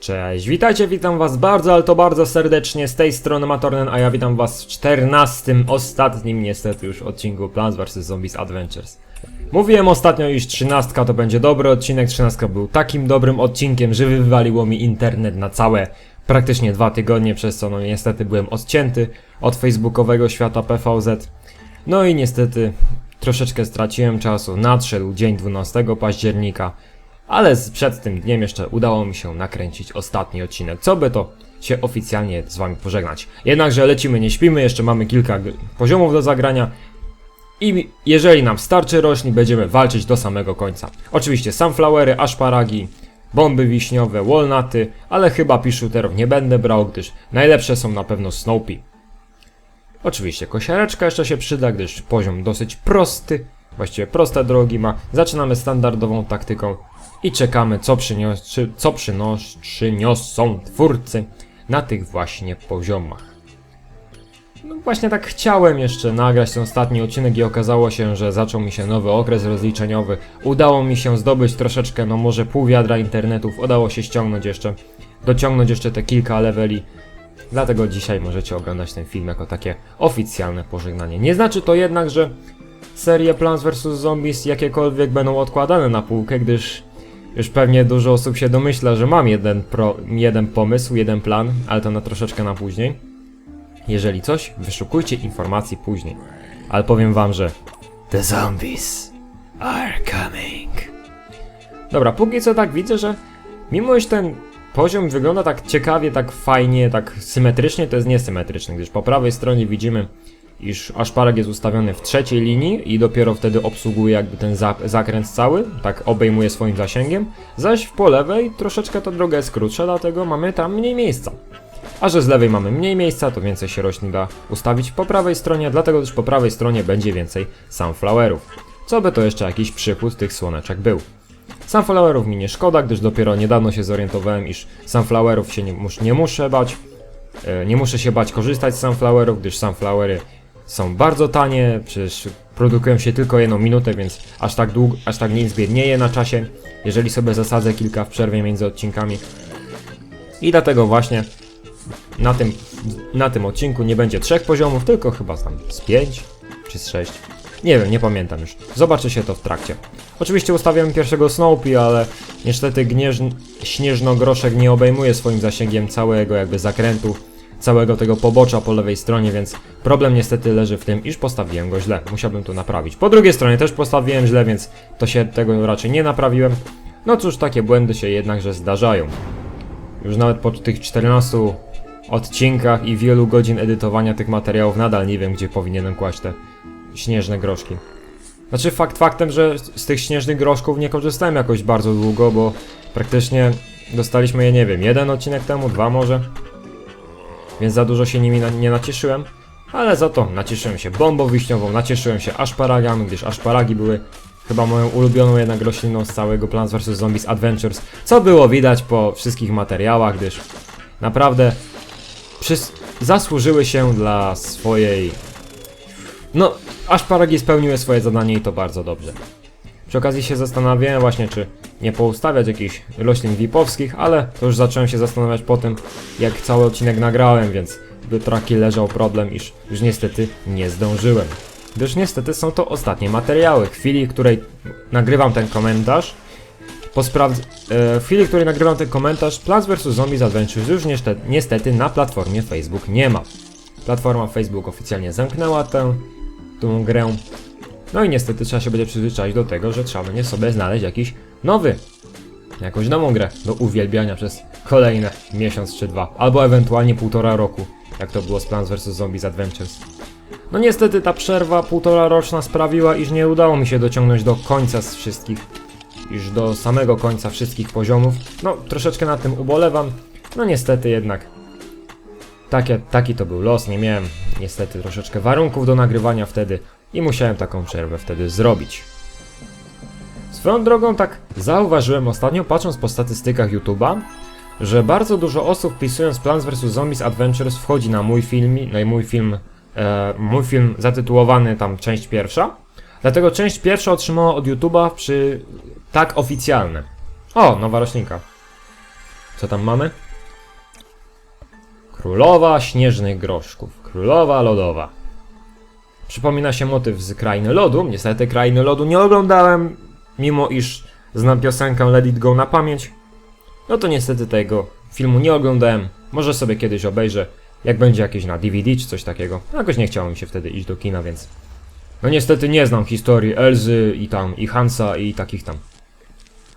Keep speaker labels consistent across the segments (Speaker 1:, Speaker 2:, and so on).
Speaker 1: Cześć, witajcie, witam was bardzo, ale to bardzo serdecznie z tej strony Matornen, a ja witam was w 14, ostatnim niestety już odcinku Plants vs. Zombies Adventures. Mówiłem ostatnio, iż 13 to będzie dobry odcinek, 13 był takim dobrym odcinkiem, że wywaliło mi internet na całe praktycznie dwa tygodnie, przez co no niestety byłem odcięty od facebookowego świata PVZ. No i niestety troszeczkę straciłem czasu, nadszedł dzień 12 października, ale przed tym dniem jeszcze udało mi się nakręcić ostatni odcinek, co by to się oficjalnie z wami pożegnać. Jednakże lecimy, nie śpimy, jeszcze mamy kilka poziomów do zagrania i jeżeli nam starczy roślin, będziemy walczyć do samego końca. Oczywiście sunflowery, aszparagi, bomby wiśniowe, walnuty, ale chyba piszuterów nie będę brał, gdyż najlepsze są na pewno Snoopy. Oczywiście kosiareczka jeszcze się przyda, gdyż poziom dosyć prosty, właściwie proste drogi ma. Zaczynamy standardową taktyką i czekamy co, przynios, co przynos, przyniosą twórcy na tych właśnie poziomach. No właśnie tak chciałem jeszcze nagrać ten ostatni odcinek i okazało się, że zaczął mi się nowy okres rozliczeniowy. Udało mi się zdobyć troszeczkę, no może pół wiadra internetów, udało się ściągnąć jeszcze, dociągnąć jeszcze te kilka leveli. Dlatego dzisiaj możecie oglądać ten film jako takie oficjalne pożegnanie. Nie znaczy to jednak, że serie Plants vs. Zombies jakiekolwiek będą odkładane na półkę, gdyż już pewnie dużo osób się domyśla, że mam jeden, pro, jeden pomysł, jeden plan, ale to na troszeczkę na później. Jeżeli coś, wyszukujcie informacji później. Ale powiem wam, że The zombies are coming. Dobra, póki co tak widzę, że mimo iż ten poziom wygląda tak ciekawie, tak fajnie, tak symetrycznie, to jest niesymetryczny, gdyż po prawej stronie widzimy, iż aszparag jest ustawiony w trzeciej linii i dopiero wtedy obsługuje jakby ten za zakręt cały, tak obejmuje swoim zasięgiem, zaś po lewej troszeczkę ta droga jest krótsza, dlatego mamy tam mniej miejsca. A że z lewej mamy mniej miejsca, to więcej się roślin da ustawić po prawej stronie, dlatego też po prawej stronie będzie więcej sunflowerów. Co by to jeszcze jakiś przychód tych słoneczek był. Sunflowerów mi nie szkoda, gdyż dopiero niedawno się zorientowałem, iż sunflowerów się nie, mus, nie muszę bać. E, nie muszę się bać korzystać z sunflowerów, gdyż sunflowery są bardzo tanie, przecież produkują się tylko jedną minutę, więc aż tak długo, aż tak nie zbiednieje na czasie, jeżeli sobie zasadzę kilka w przerwie między odcinkami. I dlatego właśnie na tym, na tym odcinku nie będzie trzech poziomów, tylko chyba tam z pięć czy z sześć. Nie wiem, nie pamiętam już. Zobaczy się to w trakcie. Oczywiście ustawiam pierwszego Snoopy, ale niestety gnieżn- śnieżno-groszek nie obejmuje swoim zasięgiem całego jakby zakrętu, całego tego pobocza po lewej stronie, więc problem niestety leży w tym, iż postawiłem go źle. Musiałbym to naprawić. Po drugiej stronie też postawiłem źle, więc to się tego raczej nie naprawiłem. No cóż, takie błędy się jednakże zdarzają. Już nawet po tych 14 odcinkach i wielu godzin edytowania tych materiałów nadal nie wiem, gdzie powinienem kłaść te śnieżne groszki. Znaczy fakt faktem, że z tych śnieżnych groszków nie korzystałem jakoś bardzo długo, bo praktycznie dostaliśmy je, nie wiem, jeden odcinek temu, dwa może. Więc za dużo się nimi na, nie nacieszyłem. Ale za to nacieszyłem się bombą wiśniową, nacieszyłem się aszparagami, gdyż aszparagi były chyba moją ulubioną jednak rośliną z całego Plants vs. Zombies Adventures, co było widać po wszystkich materiałach, gdyż naprawdę zasłużyły się dla swojej... No, aszparagi spełniły swoje zadanie i to bardzo dobrze. Przy okazji się zastanawiałem właśnie, czy nie poustawiać jakichś roślin VIP-owskich, ale to już zacząłem się zastanawiać po tym, jak cały odcinek nagrałem, więc do traki leżał problem, iż już niestety nie zdążyłem. Gdyż niestety są to ostatnie materiały. W chwili, której nagrywam ten komentarz, po e, w chwili, której nagrywam ten komentarz, Plants vs. Zombies Adventures już niestety, niestety na platformie Facebook nie ma. Platforma Facebook oficjalnie zamknęła tę, tą grę. No i niestety trzeba się będzie przyzwyczaić do tego, że trzeba będzie sobie znaleźć jakiś nowy, jakąś nową grę do uwielbiania przez kolejne miesiąc czy dwa, albo ewentualnie półtora roku, jak to było z Plants vs. Zombies Adventures. No niestety ta przerwa półtora roczna sprawiła, iż nie udało mi się dociągnąć do końca z wszystkich, iż do samego końca wszystkich poziomów. No troszeczkę nad tym ubolewam, no niestety jednak takie, taki to był los, nie miałem niestety troszeczkę warunków do nagrywania wtedy i musiałem taką przerwę wtedy zrobić. Swoją drogą tak zauważyłem ostatnio patrząc po statystykach YouTube'a, że bardzo dużo osób wpisując Plants vs. Zombies Adventures wchodzi na mój film, na mój film, e, mój film zatytułowany tam część pierwsza. Dlatego część pierwsza otrzymała od YouTube'a przy tak oficjalne. O, nowa roślinka. Co tam mamy? Królowa śnieżnych groszków. Królowa lodowa. Przypomina się motyw z Krainy Lodu. Niestety Krainy Lodu nie oglądałem, mimo iż znam piosenkę Let It Go na pamięć. No to niestety tego filmu nie oglądałem. Może sobie kiedyś obejrzę, jak będzie jakieś na DVD czy coś takiego. Jakoś nie chciało mi się wtedy iść do kina, więc... No niestety nie znam historii Elzy i tam, i Hansa i takich tam.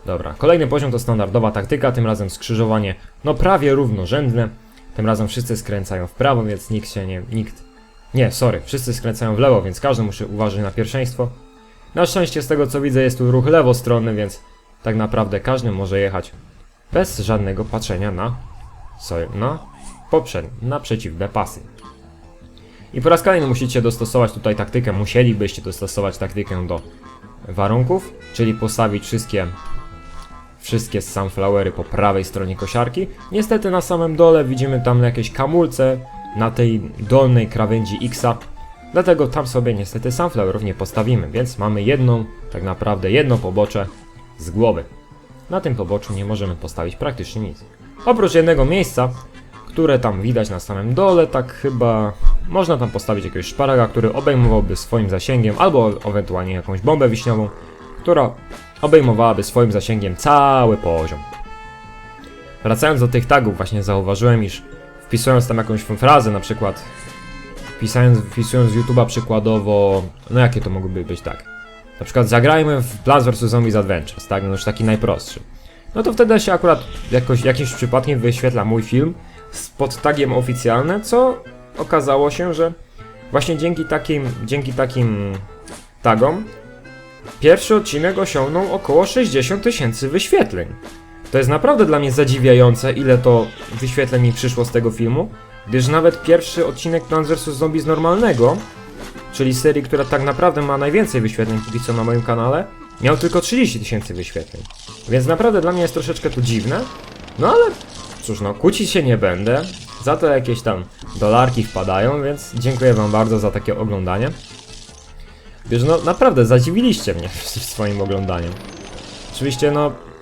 Speaker 1: Dobra, kolejny poziom to standardowa taktyka, tym razem skrzyżowanie, no prawie równorzędne. Tym razem wszyscy skręcają w prawo, więc nikt się nie... nikt... Nie, sorry, wszyscy skręcają w lewo, więc każdy musi uważać na pierwszeństwo. Na szczęście z tego co widzę jest tu ruch lewostronny, więc tak naprawdę każdy może jechać bez żadnego patrzenia na... sorry, na poprzednie, na przeciwne pasy. I po raz kolejny musicie dostosować tutaj taktykę, musielibyście dostosować taktykę do warunków, czyli postawić wszystkie wszystkie sunflowery po prawej stronie kosiarki. Niestety na samym dole widzimy tam jakieś kamulce na tej dolnej krawędzi X-a. Dlatego tam sobie niestety sunflowerów nie postawimy, więc mamy jedną, tak naprawdę jedno pobocze z głowy. Na tym poboczu nie możemy postawić praktycznie nic. Oprócz jednego miejsca, które tam widać na samym dole, tak chyba można tam postawić jakiegoś szparaga, który obejmowałby swoim zasięgiem, albo ewentualnie jakąś bombę wiśniową, która obejmowałaby swoim zasięgiem cały poziom. Wracając do tych tagów, właśnie zauważyłem, iż wpisując tam jakąś frazę, na przykład wpisując, wpisując z YouTube'a przykładowo, no jakie to mogłyby być tak? Na przykład zagrajmy w Plants vs Zombies Adventures, tak? No już taki najprostszy. No to wtedy się akurat jakoś, jakimś przypadkiem wyświetla mój film z pod tagiem oficjalne, co okazało się, że właśnie dzięki takim, dzięki takim tagom Pierwszy odcinek osiągnął około 60 tysięcy wyświetleń. To jest naprawdę dla mnie zadziwiające, ile to wyświetleń mi przyszło z tego filmu, gdyż nawet pierwszy odcinek Plants vs Zombies normalnego, czyli serii, która tak naprawdę ma najwięcej wyświetleń póki co na moim kanale, miał tylko 30 tysięcy wyświetleń. Więc naprawdę dla mnie jest troszeczkę to dziwne, no ale cóż no, kłócić się nie będę, za to jakieś tam dolarki wpadają, więc dziękuję wam bardzo za takie oglądanie. Wiesz, no naprawdę zadziwiliście mnie swoim oglądaniem. Oczywiście, no.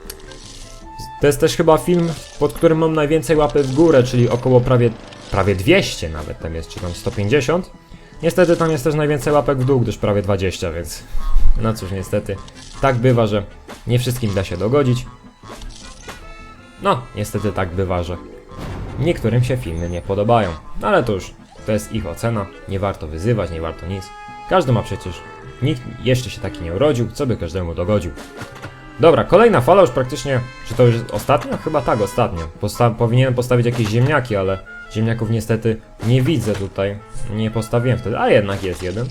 Speaker 1: To jest też chyba film, pod którym mam najwięcej łapy w górę, czyli około prawie, prawie 200 nawet tam jest, czy tam 150. Niestety tam jest też najwięcej łapek w dół, gdyż prawie 20, więc no cóż, niestety tak bywa, że nie wszystkim da się dogodzić. No, niestety tak bywa, że niektórym się filmy nie podobają, no, ale to już, to jest ich ocena, nie warto wyzywać, nie warto nic. Każdy ma przecież. Nikt jeszcze się taki nie urodził, co by każdemu dogodził. Dobra, kolejna fala już praktycznie. Czy to już ostatnia? Chyba tak, ostatnia. Posta powinienem postawić jakieś ziemniaki, ale ziemniaków niestety nie widzę tutaj. Nie postawiłem wtedy, a jednak jest jeden.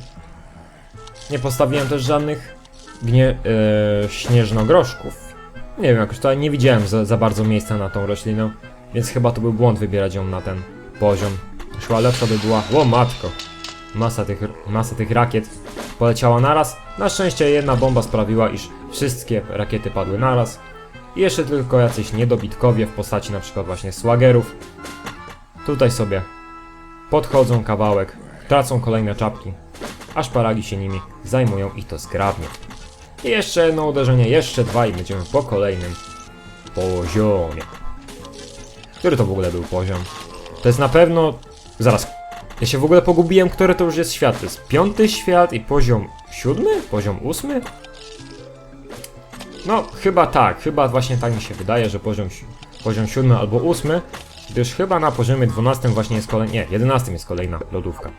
Speaker 1: Nie postawiłem też żadnych gnie, yy, śnieżnogroszków. Nie wiem, jakoś tutaj nie widziałem za, za bardzo miejsca na tą roślinę, więc chyba to był błąd wybierać ją na ten poziom. Szła lepsza by była. O matko! Masa tych, masa tych rakiet poleciała naraz. Na szczęście jedna bomba sprawiła, iż wszystkie rakiety padły naraz. I jeszcze tylko jacyś niedobitkowie w postaci na przykład właśnie słagerów. Tutaj sobie podchodzą kawałek, tracą kolejne czapki, aż paragi się nimi zajmują i to zgrabnie. I jeszcze jedno uderzenie, jeszcze dwa i będziemy po kolejnym poziomie. Który to w ogóle był poziom? To jest na pewno... Zaraz, ja się w ogóle pogubiłem, który to już jest świat. To jest piąty świat i poziom siódmy? Poziom ósmy? No, chyba tak. Chyba właśnie tak mi się wydaje, że poziom, poziom siódmy albo ósmy. Gdyż chyba na poziomie 12 właśnie jest kolejna... Nie, 11 jest kolejna lodówka.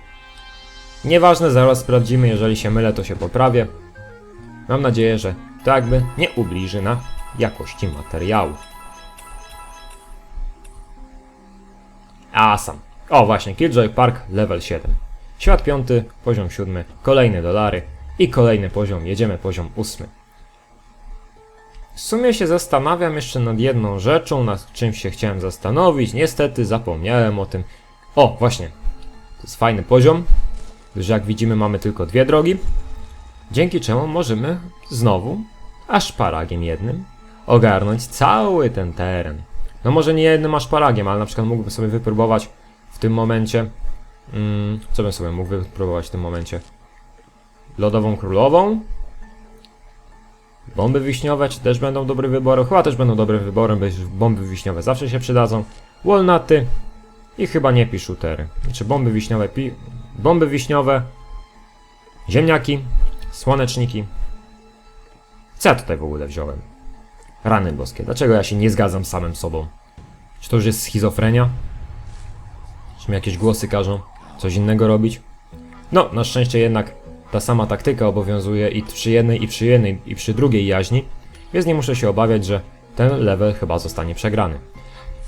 Speaker 1: Nieważne, zaraz sprawdzimy. Jeżeli się mylę, to się poprawię. Mam nadzieję, że to jakby nie ubliży na jakości materiału. Awesome. O właśnie, Killjoy Park level 7. Świat 5, poziom 7, kolejne dolary i kolejny poziom, jedziemy poziom 8. W sumie się zastanawiam jeszcze nad jedną rzeczą, nad czym się chciałem zastanowić. Niestety zapomniałem o tym. O, właśnie. To jest fajny poziom, gdyż jak widzimy mamy tylko dwie drogi. Dzięki czemu możemy znowu, aż paragiem jednym, ogarnąć cały ten teren. No może nie jednym aż paragiem, ale na przykład mógłbym sobie wypróbować tym momencie. Mm, co bym sobie mógł wypróbować w tym momencie? Lodową królową? Bomby wiśniowe, czy też będą dobrym wyborem? Chyba też będą dobrym wyborem, bo bomby wiśniowe zawsze się przydadzą. Walnuty i chyba nie shootery. Znaczy bomby wiśniowe, pi... bomby wiśniowe, ziemniaki, słoneczniki. Co ja tutaj w ogóle wziąłem? Rany boskie, dlaczego ja się nie zgadzam z samym sobą? Czy to już jest schizofrenia? Czy mi jakieś głosy każą coś innego robić? No, na szczęście jednak ta sama taktyka obowiązuje i przy jednej, i przy jednej, i przy drugiej jaźni, więc nie muszę się obawiać, że ten level chyba zostanie przegrany.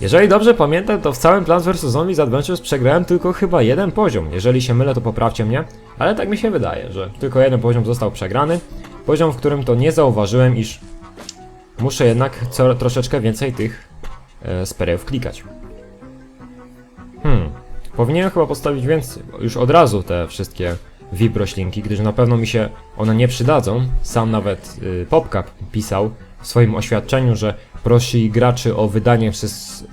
Speaker 1: Jeżeli dobrze pamiętam, to w całym Plants vs. Zombies Adventures przegrałem tylko chyba jeden poziom. Jeżeli się mylę, to poprawcie mnie, ale tak mi się wydaje, że tylko jeden poziom został przegrany. Poziom, w którym to nie zauważyłem, iż muszę jednak co, troszeczkę więcej tych e, klikać. Powinienem chyba postawić więcej, już od razu te wszystkie VIP roślinki, gdyż na pewno mi się one nie przydadzą. Sam nawet y, PopCap pisał w swoim oświadczeniu, że prosi graczy o wydanie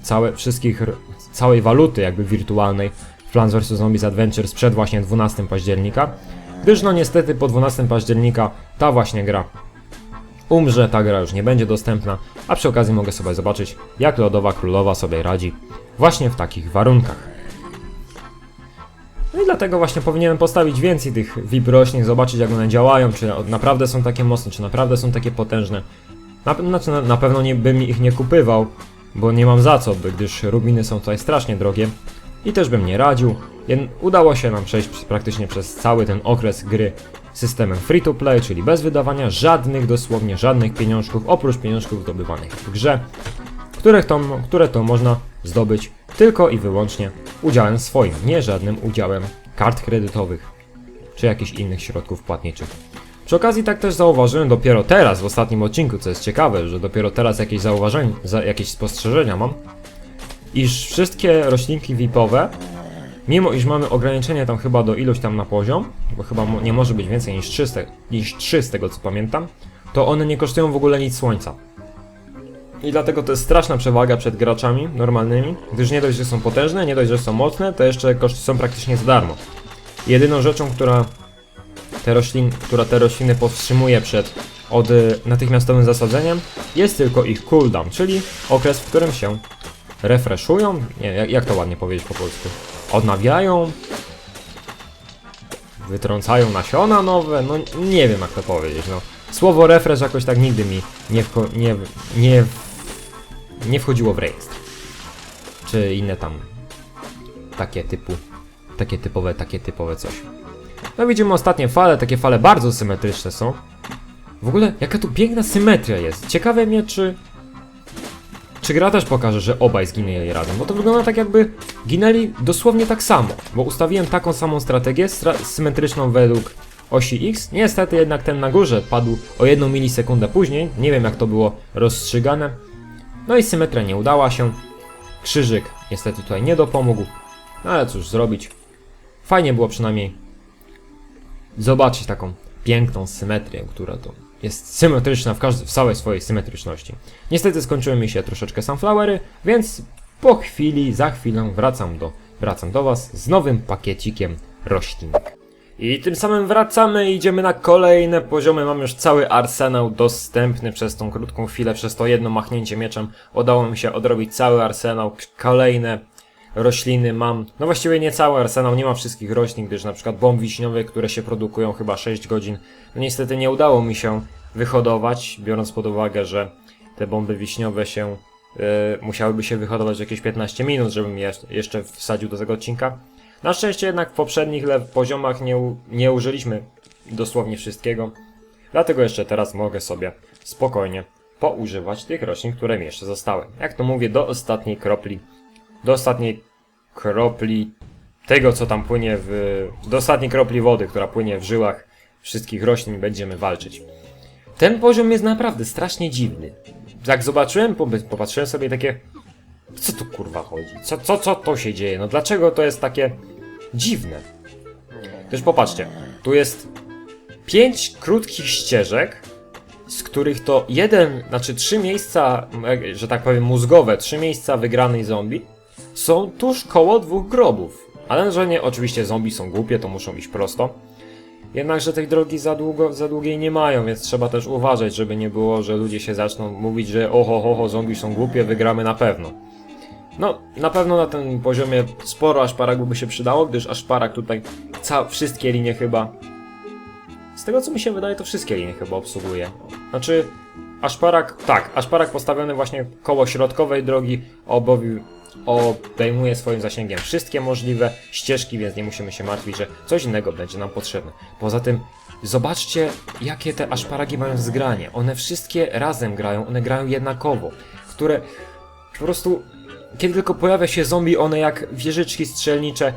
Speaker 1: całe, wszystkich, całej waluty jakby wirtualnej w Plants vs. Zombies Adventures przed właśnie 12 października, gdyż no niestety po 12 października ta właśnie gra umrze, ta gra już nie będzie dostępna, a przy okazji mogę sobie zobaczyć jak Lodowa Królowa sobie radzi właśnie w takich warunkach. No i dlatego właśnie powinienem postawić więcej tych VIP roślin, zobaczyć jak one działają, czy naprawdę są takie mocne, czy naprawdę są takie potężne. Na, znaczy, na, na pewno nie bym ich nie kupywał, bo nie mam za co, gdyż rubiny są tutaj strasznie drogie. I też bym nie radził. Jed, udało się nam przejść praktycznie przez cały ten okres gry systemem free to play, czyli bez wydawania żadnych, dosłownie żadnych pieniążków, oprócz pieniążków zdobywanych w grze, których to, które to można zdobyć tylko i wyłącznie udziałem swoim, nie żadnym udziałem kart kredytowych czy jakichś innych środków płatniczych. Przy okazji tak też zauważyłem dopiero teraz, w ostatnim odcinku, co jest ciekawe, że dopiero teraz jakieś zauważenia, za, jakieś spostrzeżenia mam, iż wszystkie roślinki VIP-owe, mimo iż mamy ograniczenie tam chyba do iluś tam na poziom, bo chyba nie może być więcej niż 300, niż 3 z tego co pamiętam, to one nie kosztują w ogóle nic słońca. I dlatego to jest straszna przewaga przed graczami normalnymi, gdyż nie dość, że są potężne, nie dość, że są mocne, to jeszcze koszty są praktycznie za darmo. Jedyną rzeczą, która te, roślin, która te rośliny powstrzymuje przed od y, natychmiastowym zasadzeniem, jest tylko ich cooldown, czyli okres, w którym się refreshują, nie, jak, to ładnie powiedzieć po polsku, odnawiają, wytrącają nasiona nowe, no nie wiem jak to powiedzieć, no. Słowo refresh jakoś tak nigdy mi nie, nie, nie, nie wchodziło w rejestr. Czy inne tam takie typu, takie typowe, takie typowe coś. No widzimy ostatnie fale, takie fale bardzo symetryczne są. W ogóle jaka tu piękna symetria jest. Ciekawe mnie czy... Czy gra też pokaże, że obaj zginęli razem, bo to wygląda tak jakby ginęli dosłownie tak samo, bo ustawiłem taką samą strategię, stra- symetryczną według osi X. Niestety jednak ten na górze padł o jedną milisekundę później, nie wiem jak to było rozstrzygane. No i symetria nie udała się. Krzyżyk niestety tutaj nie dopomógł, no ale cóż zrobić. Fajnie było przynajmniej zobaczyć taką piękną symetrię, która to jest symetryczna w, w całej swojej symetryczności. Niestety skończyły mi się troszeczkę sunflowery, więc po chwili, za chwilę wracam do, wracam do Was z nowym pakiecikiem roślin. I tym samym wracamy idziemy na kolejne poziomy. Mam już cały arsenał dostępny przez tą krótką chwilę, przez to jedno machnięcie mieczem. Udało mi się odrobić cały arsenał. Kolejne rośliny mam. No właściwie nie cały arsenał, nie ma wszystkich roślin, gdyż na przykład bomb wiśniowych, które się produkują chyba 6 godzin, no niestety nie udało mi się wyhodować, biorąc pod uwagę, że te bomby wiśniowe się yy, musiałyby się wyhodować jakieś 15 minut, żebym je jeszcze wsadził do tego odcinka. Na szczęście jednak w poprzednich poziomach nie, nie użyliśmy dosłownie wszystkiego, dlatego jeszcze teraz mogę sobie spokojnie poużywać tych roślin, które mi jeszcze zostały. Jak to mówię, do ostatniej kropli do ostatniej kropli tego, co tam płynie w. do ostatniej kropli wody, która płynie w żyłach wszystkich roślin, będziemy walczyć. Ten poziom jest naprawdę strasznie dziwny. Jak zobaczyłem, po- popatrzyłem sobie takie. Co tu kurwa chodzi? Co, co, co to się dzieje? No dlaczego to jest takie dziwne? Też popatrzcie, tu jest pięć krótkich ścieżek, z których to jeden, znaczy trzy miejsca, że tak powiem, mózgowe, trzy miejsca wygranej zombie są tuż koło dwóch grobów. Ale że nie, oczywiście zombie są głupie, to muszą iść prosto. Jednakże tej drogi za, długo, za długiej nie mają, więc trzeba też uważać, żeby nie było, że ludzie się zaczną mówić, że oho, ho, ho, zombie są głupie, wygramy na pewno. No, na pewno na tym poziomie sporo aszparagu by się przydało, gdyż aszparag tutaj ca- wszystkie linie chyba... Z tego co mi się wydaje, to wszystkie linie chyba obsługuje. Znaczy, aszparag, tak, aszparag postawiony właśnie koło środkowej drogi obowi- obejmuje swoim zasięgiem wszystkie możliwe ścieżki, więc nie musimy się martwić, że coś innego będzie nam potrzebne. Poza tym, zobaczcie, jakie te aszparagi mają zgranie. One wszystkie razem grają, one grają jednakowo, które po prostu, kiedy tylko pojawia się zombie, one jak wieżyczki strzelnicze,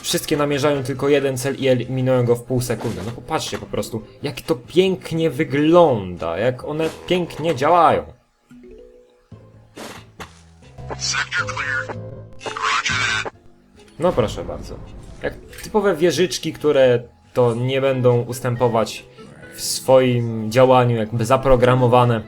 Speaker 1: wszystkie namierzają tylko jeden cel i eliminują go w pół sekundy. No popatrzcie po prostu, jak to pięknie wygląda, jak one pięknie działają. No proszę bardzo. Jak typowe wieżyczki, które to nie będą ustępować w swoim działaniu, jakby zaprogramowane.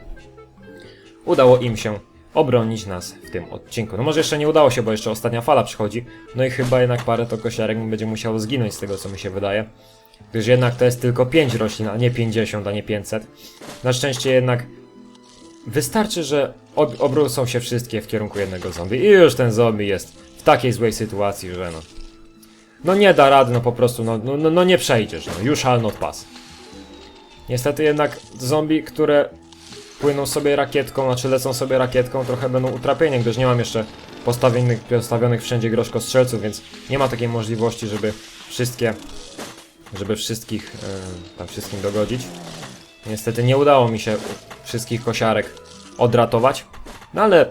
Speaker 1: Udało im się obronić nas w tym odcinku. No może jeszcze nie udało się, bo jeszcze ostatnia fala przychodzi. No i chyba jednak parę to kosiarek będzie musiało zginąć z tego, co mi się wydaje. Gdyż jednak to jest tylko 5 roślin, a nie 50, a nie 500. Na szczęście jednak Wystarczy, że ob obrócą się wszystkie w kierunku jednego zombie i już ten zombie jest w takiej złej sytuacji, że no... No nie da rady, no po prostu, no, no, no, no nie przejdziesz, no już shall not pass. Niestety jednak zombie, które płyną sobie rakietką, znaczy lecą sobie rakietką, trochę będą utrapieni, gdyż nie mam jeszcze postawionych, postawionych wszędzie groszkostrzelców, więc nie ma takiej możliwości, żeby wszystkie, żeby wszystkich, yy, tam wszystkim dogodzić. Niestety nie udało mi się wszystkich kosiarek odratować, no ale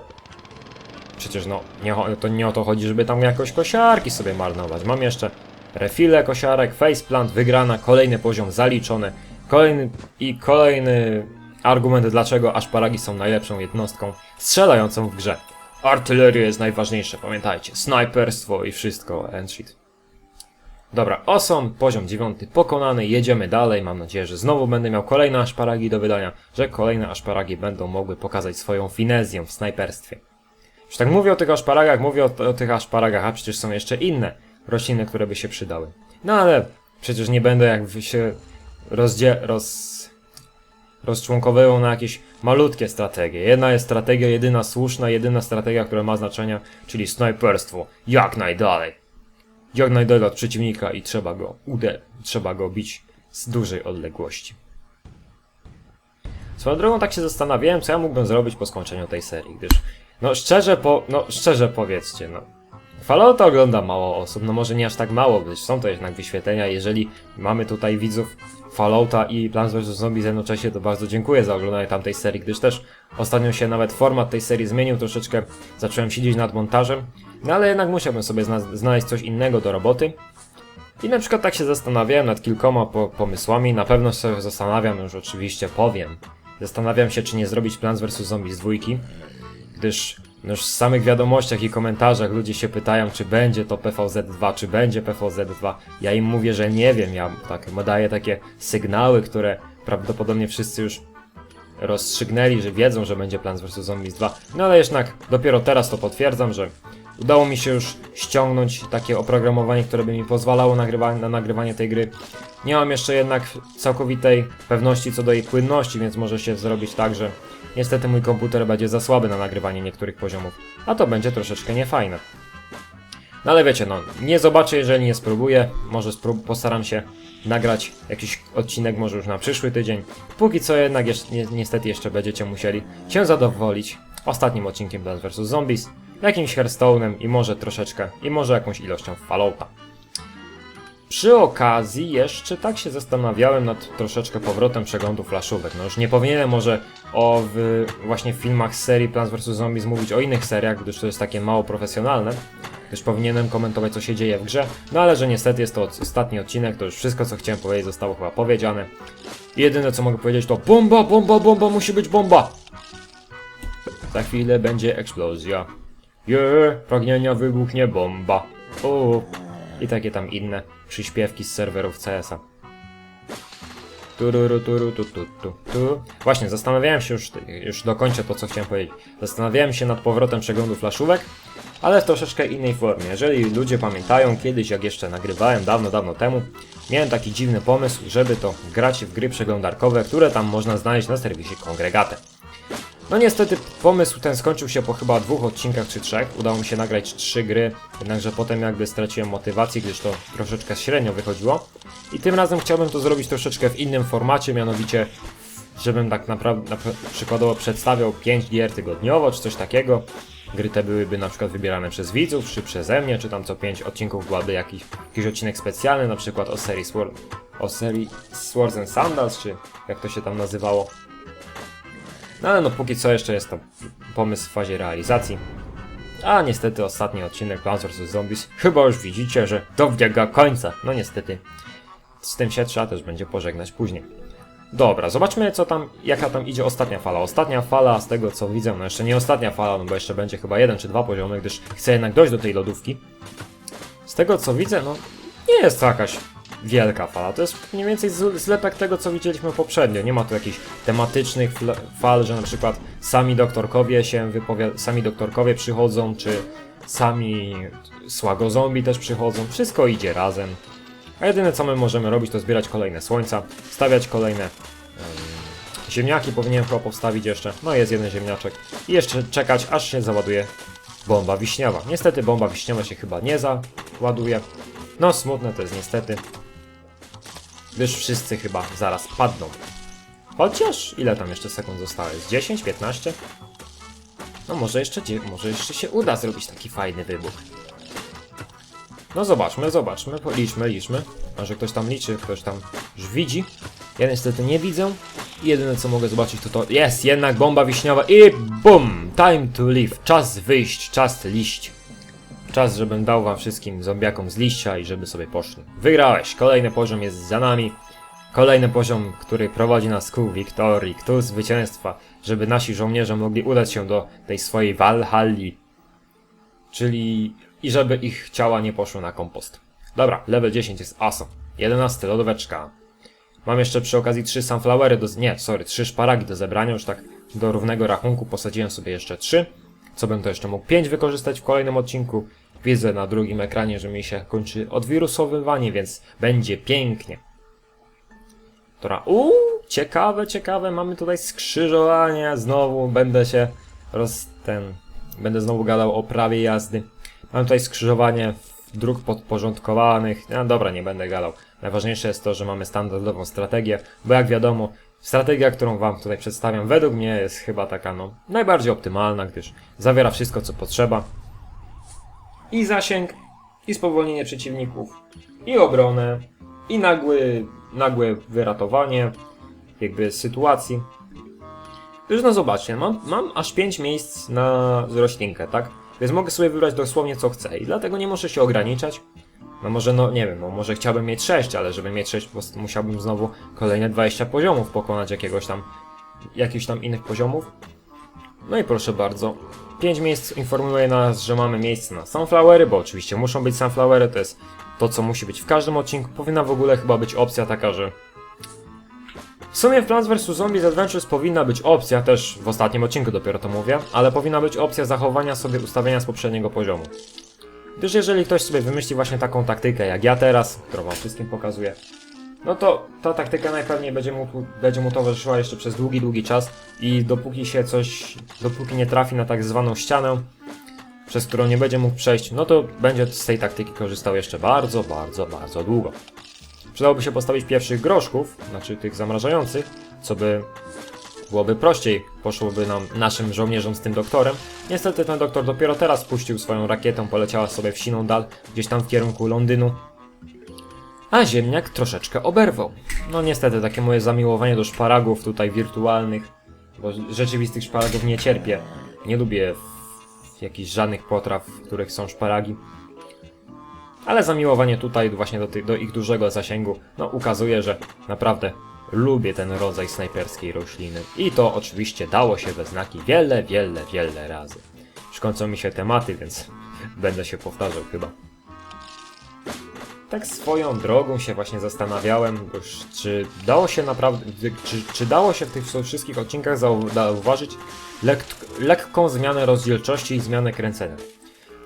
Speaker 1: przecież no, nie, to nie o to chodzi, żeby tam jakoś kosiarki sobie marnować. Mam jeszcze refile kosiarek, faceplant, wygrana, kolejny poziom zaliczony, kolejny i kolejny argument, dlaczego aszparagi są najlepszą jednostką strzelającą w grze. Artyleria jest najważniejsze, pamiętajcie, snajperstwo i wszystko, and shit. Dobra, osom, poziom dziewiąty pokonany, jedziemy dalej. Mam nadzieję, że znowu będę miał kolejne aszparagi do wydania, że kolejne aszparagi będą mogły pokazać swoją finezję w snajperstwie. Już tak mówię o tych aszparagach, mówię o, o tych aszparagach, a przecież są jeszcze inne rośliny, które by się przydały. No ale przecież nie będę jakby się rozdzie roz rozczłonkowywał na jakieś malutkie strategie. Jedna jest strategia jedyna słuszna, jedyna strategia, która ma znaczenie, czyli snajperstwo. Jak najdalej jak najdalej od przeciwnika i trzeba go uderzyć, trzeba go bić z dużej odległości. Swoją drogą tak się zastanawiałem, co ja mógłbym zrobić po skończeniu tej serii, gdyż, no szczerze po, no szczerze powiedzcie, no. Fallouta ogląda mało osób, no może nie aż tak mało, gdyż są to jednak wyświetlenia, jeżeli mamy tutaj widzów Fallouta i Plants vs Zombies jednocześnie, to bardzo dziękuję za oglądanie tamtej serii, gdyż też ostatnio się nawet format tej serii zmienił, troszeczkę zacząłem siedzieć nad montażem, no ale jednak musiałbym sobie zna znaleźć coś innego do roboty. I na przykład tak się zastanawiałem nad kilkoma po pomysłami, na pewno się zastanawiam, już oczywiście powiem. Zastanawiam się, czy nie zrobić Plants vs Zombies dwójki, gdyż no już w samych wiadomościach i komentarzach ludzie się pytają, czy będzie to PVZ2, czy będzie PVZ2. Ja im mówię, że nie wiem, ja tak daję takie sygnały, które prawdopodobnie wszyscy już rozstrzygnęli, że wiedzą, że będzie Plants vs Zombies 2. No ale jednak dopiero teraz to potwierdzam, że udało mi się już ściągnąć takie oprogramowanie, które by mi pozwalało nagrywa na nagrywanie tej gry. Nie mam jeszcze jednak całkowitej pewności co do jej płynności, więc może się zrobić tak, że niestety mój komputer będzie za słaby na nagrywanie niektórych poziomów, a to będzie troszeczkę niefajne. No ale wiecie, no, nie zobaczę, jeżeli nie spróbuję. Może sprób postaram się nagrać jakiś odcinek, może już na przyszły tydzień. Póki co jednak jeszcze, ni niestety jeszcze będziecie musieli się zadowolić ostatnim odcinkiem Plants vs Zombies, jakimś Hearthstone'em i może troszeczkę, i może jakąś ilością Fallouta. Przy okazji jeszcze tak się zastanawiałem nad troszeczkę powrotem przeglądu flaszówek. No już nie powinienem może o w, właśnie filmach serii Plants vs Zombies mówić o innych seriach, gdyż to jest takie mało profesjonalne. Gdyż powinienem komentować co się dzieje w grze. No ale że niestety jest to ostatni odcinek, to już wszystko co chciałem powiedzieć zostało chyba powiedziane. Jedyne co mogę powiedzieć to bomba, bomba, bomba, musi być bomba! Za chwilę będzie eksplozja. Je, pragnienia wybuchnie bomba. O, i takie tam inne przyśpiewki z serwerów CS-a. Tururu, turu, tu, tu, tu, tu. Właśnie, zastanawiałem się już, już dokończę to, co chciałem powiedzieć. Zastanawiałem się nad powrotem przeglądu flaszówek, ale w troszeczkę innej formie. Jeżeli ludzie pamiętają, kiedyś jak jeszcze nagrywałem dawno, dawno temu, miałem taki dziwny pomysł, żeby to grać w gry przeglądarkowe, które tam można znaleźć na serwisie Kongregate. No niestety pomysł ten skończył się po chyba dwóch odcinkach czy trzech. Udało mi się nagrać trzy gry, jednakże potem jakby straciłem motywację, gdyż to troszeczkę średnio wychodziło. I tym razem chciałbym to zrobić troszeczkę w innym formacie, mianowicie żebym tak naprawdę na pr- przykładowo przedstawiał 5 gier tygodniowo czy coś takiego. Gry te byłyby na przykład wybierane przez widzów, czy przeze mnie, czy tam co 5 odcinków byłaby jakiś, jakiś odcinek specjalny, na przykład o serii, Sword, o serii Swords and Sandals, czy jak to się tam nazywało. No ale no póki co jeszcze jest to pomysł w fazie realizacji. A niestety ostatni odcinek Plants vs. Zombies chyba już widzicie, że dobiega końca. No niestety. Z tym się trzeba też będzie pożegnać później. Dobra, zobaczmy co tam, jaka tam idzie ostatnia fala. Ostatnia fala z tego co widzę, no jeszcze nie ostatnia fala, no bo jeszcze będzie chyba jeden czy dwa poziomy, gdyż chcę jednak dojść do tej lodówki. Z tego co widzę, no nie jest to jakaś wielka fala. To jest mniej więcej zlepek tego, co widzieliśmy poprzednio. Nie ma tu jakichś tematycznych fal, że na przykład sami doktorkowie się wypowiadają, sami doktorkowie przychodzą, czy sami słago zombie też przychodzą. Wszystko idzie razem. A jedyne co my możemy robić, to zbierać kolejne słońca, stawiać kolejne em, ziemniaki. Powinienem chyba powstawić jeszcze. No jest jeden ziemniaczek. I jeszcze czekać, aż się załaduje bomba wiśniowa. Niestety bomba wiśniowa się chyba nie załaduje. No smutne to jest niestety. Gdyż wszyscy chyba zaraz padną. Chociaż ile tam jeszcze sekund zostało? Jest 10, 15? No może jeszcze, może jeszcze się uda zrobić taki fajny wybuch. No zobaczmy, zobaczmy, policzmy, liczmy. Może ktoś tam liczy, ktoś tam już widzi. Ja niestety nie widzę. I jedyne co mogę zobaczyć to to jest jednak bomba wiśniowa i BUM! Time to leave. Czas wyjść, czas liść. Czas, żebym dał wam wszystkim zombiakom z liścia i żeby sobie poszli. Wygrałeś, kolejny poziom jest za nami. Kolejny poziom, który prowadzi nas ku wiktorii, ku zwycięstwa, żeby nasi żołnierze mogli udać się do tej swojej Walhalli. Czyli i żeby ich ciała nie poszły na kompost. Dobra, level 10 jest aso. 11 lodóweczka. Mam jeszcze przy okazji 3 sunflowery do... Nie, sorry, 3 szparagi do zebrania. Już tak do równego rachunku posadziłem sobie jeszcze 3. Co bym to jeszcze mógł 5 wykorzystać w kolejnym odcinku. Widzę na drugim ekranie, że mi się kończy odwirusowywanie, więc będzie pięknie. Dobra, uuu, ciekawe, ciekawe, mamy tutaj skrzyżowanie, znowu będę się roz... ten... Będę znowu gadał o prawie jazdy. Mam tutaj skrzyżowanie dróg podporządkowanych. No dobra, nie będę gadał. Najważniejsze jest to, że mamy standardową strategię, bo jak wiadomo, strategia, którą wam tutaj przedstawiam, według mnie jest chyba taka, no, najbardziej optymalna, gdyż zawiera wszystko, co potrzeba. I zasięg, i spowolnienie przeciwników, i obronę, i nagły, nagłe wyratowanie, jakby sytuacji. Już no zobaczcie, mam, mam aż 5 miejsc na roślinkę, tak? Więc mogę sobie wybrać dosłownie co chcę i dlatego nie muszę się ograniczać. No może, no nie wiem, no może chciałbym mieć 6, ale żeby mieć 6 po prostu musiałbym znowu kolejne 20 poziomów pokonać jakiegoś tam, jakichś tam innych poziomów. No i proszę bardzo. 5 miejsc informuje nas, że mamy miejsce na sunflowery, bo oczywiście muszą być sunflowery, to jest to co musi być w każdym odcinku. Powinna w ogóle chyba być opcja taka, że w sumie w Plants vs. Zombies Adventures powinna być opcja, też w ostatnim odcinku dopiero to mówię, ale powinna być opcja zachowania sobie ustawienia z poprzedniego poziomu. Gdyż jeżeli ktoś sobie wymyśli właśnie taką taktykę jak ja teraz, którą wam wszystkim pokazuję, no to ta taktyka najpewniej będzie mu, będzie mu towarzyszyła jeszcze przez długi, długi czas i dopóki się coś, dopóki nie trafi na tak zwaną ścianę, przez którą nie będzie mógł przejść, no to będzie z tej taktyki korzystał jeszcze bardzo, bardzo, bardzo długo. Przydałoby się postawić pierwszych groszków, znaczy tych zamrażających, co by byłoby prościej, poszłoby nam, naszym żołnierzom z tym doktorem. Niestety ten doktor dopiero teraz puścił swoją rakietę, poleciała sobie w siną dal, gdzieś tam w kierunku Londynu. A ziemniak troszeczkę oberwał. No niestety, takie moje zamiłowanie do szparagów tutaj wirtualnych, bo rzeczywistych szparagów nie cierpię. Nie lubię jakichś żadnych potraw, w których są szparagi. Ale zamiłowanie tutaj właśnie do, do ich dużego zasięgu, no ukazuje, że naprawdę lubię ten rodzaj snajperskiej rośliny. I to oczywiście dało się we znaki wiele, wiele, wiele razy. Już mi się tematy, więc będę się powtarzał chyba. Tak swoją drogą się właśnie zastanawiałem, czy dało się naprawdę, czy, czy dało się w tych wszystkich odcinkach zau- zauważyć lek, lekką zmianę rozdzielczości i zmianę kręcenia.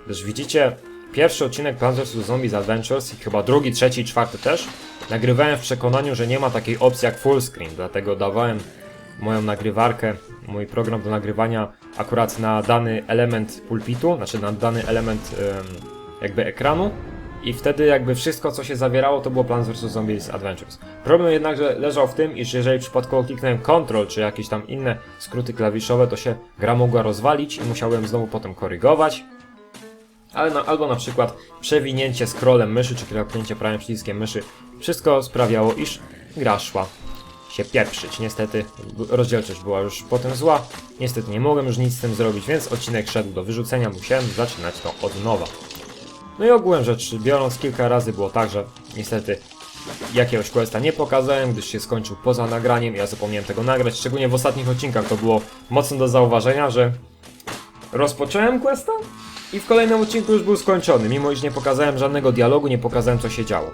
Speaker 1: Gdyż widzicie, pierwszy odcinek Plants vs. Zombies Adventures i chyba drugi, trzeci i czwarty też nagrywałem w przekonaniu, że nie ma takiej opcji jak full screen, dlatego dawałem moją nagrywarkę, mój program do nagrywania akurat na dany element pulpitu, znaczy na dany element em, jakby ekranu i wtedy jakby wszystko co się zawierało to było Plants vs. Zombies Adventures. Problem jednakże leżał w tym, iż jeżeli przypadkowo kliknąłem Ctrl czy jakieś tam inne skróty klawiszowe, to się gra mogła rozwalić i musiałem znowu potem korygować. Ale albo na przykład przewinięcie scrollem myszy czy kliknięcie prawym przyciskiem myszy wszystko sprawiało, iż gra szła się pieprzyć. Niestety rozdzielczość była już potem zła. Niestety nie mogłem już nic z tym zrobić, więc odcinek szedł do wyrzucenia. Musiałem zaczynać to od nowa. No i ogółem rzeczy biorąc, kilka razy było tak, że niestety jakiegoś questa nie pokazałem, gdyż się skończył poza nagraniem. Ja zapomniałem tego nagrać, szczególnie w ostatnich odcinkach to było mocno do zauważenia, że rozpocząłem questa i w kolejnym odcinku już był skończony, mimo iż nie pokazałem żadnego dialogu, nie pokazałem co się działo.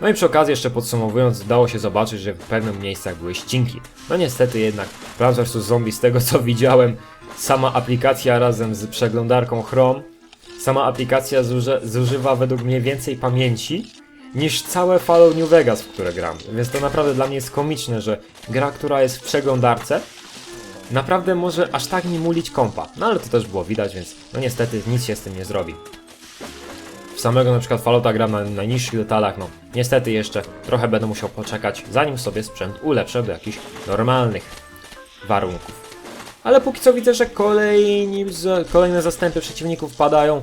Speaker 1: No i przy okazji jeszcze podsumowując, dało się zobaczyć, że w pewnych miejscach były ścinki. No niestety jednak Plants vs Zombie z tego co widziałem, sama aplikacja razem z przeglądarką Chrome, sama aplikacja zuży zużywa według mnie więcej pamięci niż całe Fallout New Vegas, w które gram. Więc to naprawdę dla mnie jest komiczne, że gra, która jest w przeglądarce, naprawdę może aż tak nie mulić kompa. No ale to też było widać, więc no niestety nic się z tym nie zrobi. W samego na przykład Fallouta gram na najniższych detalach, no niestety jeszcze trochę będę musiał poczekać, zanim sobie sprzęt ulepszę do jakichś normalnych warunków. Ale póki co widzę, że kolejni, z- kolejne zastępy przeciwników padają.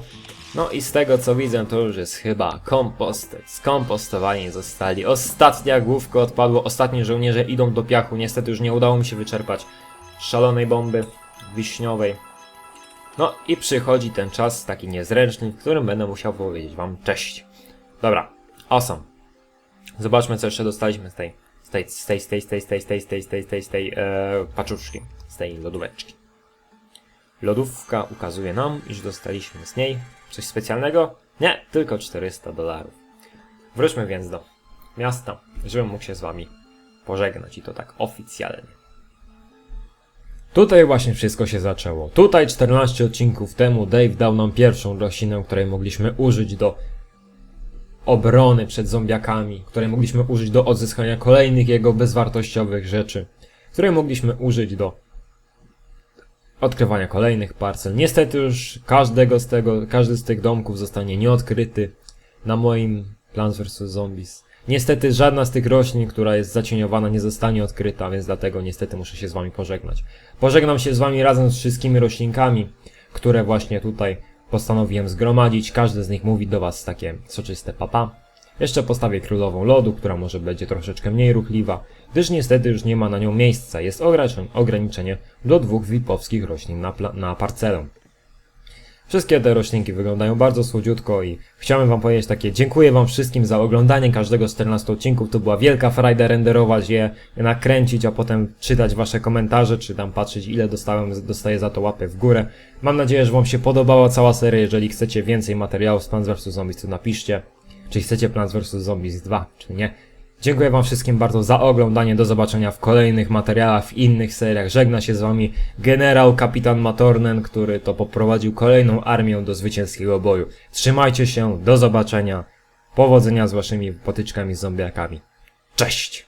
Speaker 1: No i z tego co widzę, to już jest chyba kompostet. Skompostowani zostali. Ostatnia główka odpadło, ostatni żołnierze idą do piachu. Niestety już nie udało mi się wyczerpać szalonej bomby wiśniowej. No i przychodzi ten czas taki niezręczny, w którym będę musiał powiedzieć wam cześć. Dobra, awesome. Zobaczmy co jeszcze dostaliśmy z tej, z tej, z tej, z tej, z tej, z tej, z tej, z tej, z tej, z tej, z tej e, paczuszki, z tej lodóweczki. Lodówka ukazuje nam, iż dostaliśmy z niej coś specjalnego? Nie, tylko 400 dolarów. Wróćmy więc do miasta, żebym mógł się z wami pożegnać i to tak oficjalnie. Tutaj właśnie wszystko się zaczęło. Tutaj 14 odcinków temu Dave dał nam pierwszą roślinę, której mogliśmy użyć do obrony przed zombiakami, której mogliśmy użyć do odzyskania kolejnych jego bezwartościowych rzeczy, której mogliśmy użyć do odkrywania kolejnych parcel. Niestety już każdego z tego, każdy z tych domków zostanie nieodkryty na moim Plants vs Zombies. Niestety żadna z tych roślin, która jest zacieniowana, nie zostanie odkryta, więc dlatego niestety muszę się z wami pożegnać. Pożegnam się z wami razem z wszystkimi roślinkami, które właśnie tutaj postanowiłem zgromadzić. Każdy z nich mówi do was takie soczyste papa. Jeszcze postawię królową lodu, która może będzie troszeczkę mniej ruchliwa, gdyż niestety już nie ma na nią miejsca. Jest ograniczenie- do dwóch wipowskich roślin na, na parcelę. Wszystkie te roślinki wyglądają bardzo słodziutko i chciałem wam powiedzieć takie dziękuję wam wszystkim za oglądanie każdego z 14 odcinków. To była wielka frajda renderować je, nakręcić, a potem czytać wasze komentarze, czy tam patrzeć ile dostałem, dostaję za to łapy w górę. Mam nadzieję, że wam się podobała cała seria. Jeżeli chcecie więcej materiałów z Plants vs Zombies, to napiszcie. Czy chcecie Plants vs Zombies 2, czy nie. Dziękuję wam wszystkim bardzo za oglądanie. Do zobaczenia w kolejnych materiałach, w innych seriach. Żegna się z wami generał kapitan Matornen, który to poprowadził kolejną armię do zwycięskiego boju. Trzymajcie się, do zobaczenia. Powodzenia z waszymi potyczkami z zombiakami. Cześć!